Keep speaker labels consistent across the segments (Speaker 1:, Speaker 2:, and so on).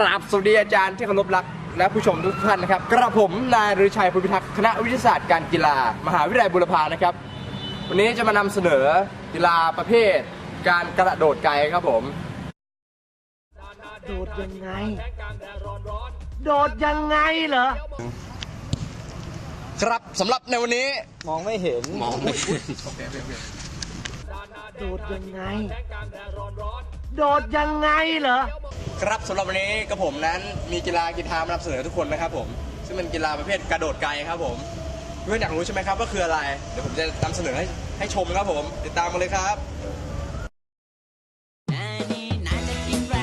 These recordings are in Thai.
Speaker 1: ราบสวัสดีอาจารย์ที่เคารพรัก และผู้ชมทุกท่านนะครับ กระผมนายฤชัยพุทธพิทักษ์คณะวิทยาศาสตร์การกีฬา มหาวิทยาลัยบุรพานะครับ วันนี้จะมานำเสนอกีฬาประเภท การกระโดดไกลครับผม
Speaker 2: โดดยังไง โดดยังไงเหรอ
Speaker 1: ครับสำหรับในวันนี้
Speaker 2: มองไม่เห็น
Speaker 1: มองไม่
Speaker 2: โดดยังไง โดดยังไงเหรอ
Speaker 1: ครับสำหรับวันนี้กระผมนั้นมีกีฬากีฬามานำเสนอทุกคนนะครับผม ซึ่งเป็นกีฬาประเภทกระโดดไกลครับผมเพื่อนอยากรู้ใช่ไหมครับว่าคืออะไร เดี๋ยวผมจะนำเสนอให้ให้ชมครับผม ติดตามมาเลยครับ
Speaker 3: นานี่นาจะกินแร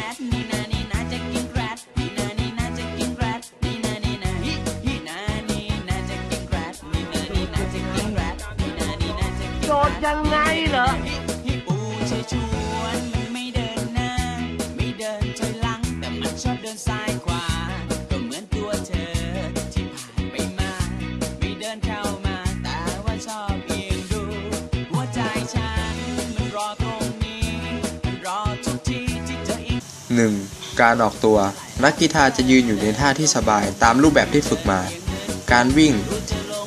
Speaker 4: 1. การออกตัว นักกีฬาจะยืนอยู่ในท่าที่สบายตามรูปแบบที่ฝึกมา การวิ่ง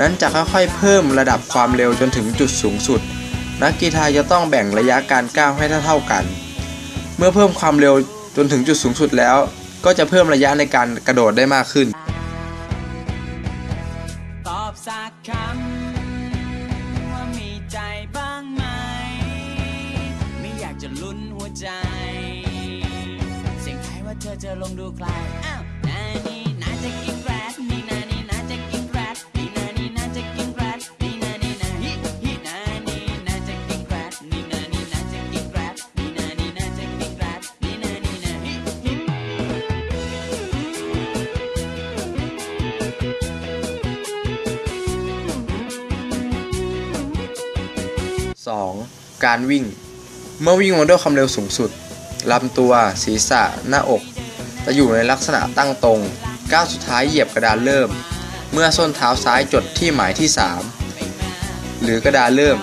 Speaker 4: นั้นจะค่อยๆเพิ่มระดับความเร็วจนถึงจุดสูงสุด นักกีฬาจะต้องแบ่งระยะการก้าวให้เท่าๆกัน เมื่อเพิ่มความเร็วจนถึงจุดสูงสุดแล้ว ก็จะเพิ่มระยะในการกระโดดได้มากขึ้น
Speaker 3: ตอบสักคำว่ามีใจบ้างไหม ไม่อยากจะลุ้นหัวใจ ว่าเธอจะลงดูใครอ้าวนานี่นาจะกินแรดนี่นานี่นาจะกินแรดนี่นานี่นาจะกินแรดนี่นานี่นาฮิฮินานี่นาจะกินแรดนี่นานี่นาจะกินแรดนี่นานี่นาจะกินแรดนี่นานี่นาฮิฮิ
Speaker 4: 2. การวิ่ง เมื่อวิ่งมาด้วยความเร็วสูงสุด ลำตัว ศีรษะ หน้าอก จะอยู่ในลักษณะตั้งตรง ก้าวสุดท้ายเหยียบกระดานเริ่ม เมื่อส้นเท้าซ้ายจดที่หมายที่ 3 หรือกระดานเริ่ม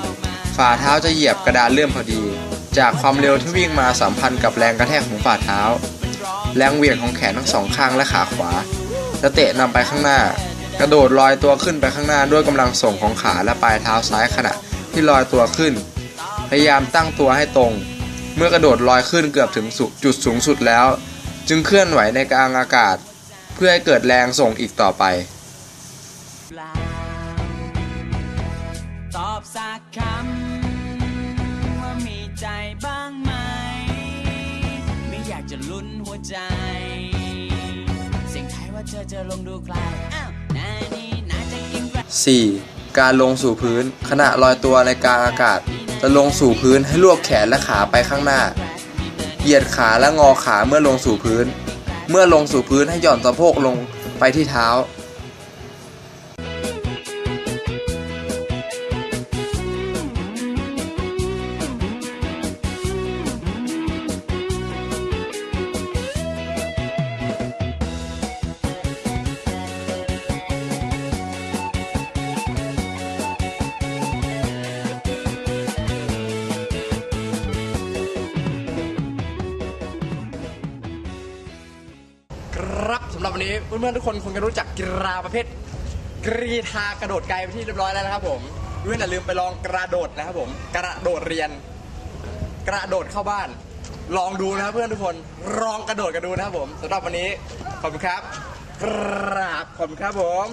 Speaker 4: ฝ่าเท้าจะเหยียบกระดานเริ่มพอดี จากความเร็วที่วิ่งมาสัมพันธ์กับแรงกระแทกของฝ่าเท้า แรงเหวี่ยงของแขนทั้งสองข้างและขาขวา จะเตะนำไปข้างหน้า กระโดดลอยตัวขึ้นไปข้างหน้าด้วยกำลังส่งของขาและปลายเท้าซ้ายขณะที่ลอยตัวขึ้น พยายามตั้งตัวให้ตรง เมื่อกระโดดลอยขึ้นเกือบถึงจุดสูงสุดแล้ว จึงเคลื่อนไหวในกลางอากาศ เพื่อให้เกิดแรงส่งอีกต่อไป
Speaker 3: ตอบสักคำว่ามีใจบ้างไหม ไม่อยากจะลุ้นหัวใจ เสียงไทายว่าเธอจะลงดูใครอ้าวนานี่นาจะกิน
Speaker 4: 4. การลงสู่พื้นขณะลอยตัวในกลางอากาศ จะลงสู่พื้นให้ลวกแขนและขาไปข้างหน้า เหยียดขาและงอขาเมื่อลงสู่พื้น เมื่อลงสู่พื้นให้หย่อนสะโพกลงไปที่เท้า
Speaker 1: นี้เพื่อนๆทุกคนคงจะรู้จักกีฬาประเภทกรีธากระโดดไกลไปนที่เรียบร้อยแล้วนะครับผมเพื่อนอย่าลืมไปลองกระโดดนะครับผมกระโดดเรียน กระโดดเข้าบ้าน ลองดูนะครับเพื่อนทุกคนลองกระโดดกันดูนะครับผมสำหรับวันนี้ขอบคุณครับกราบขอบคุณครับผม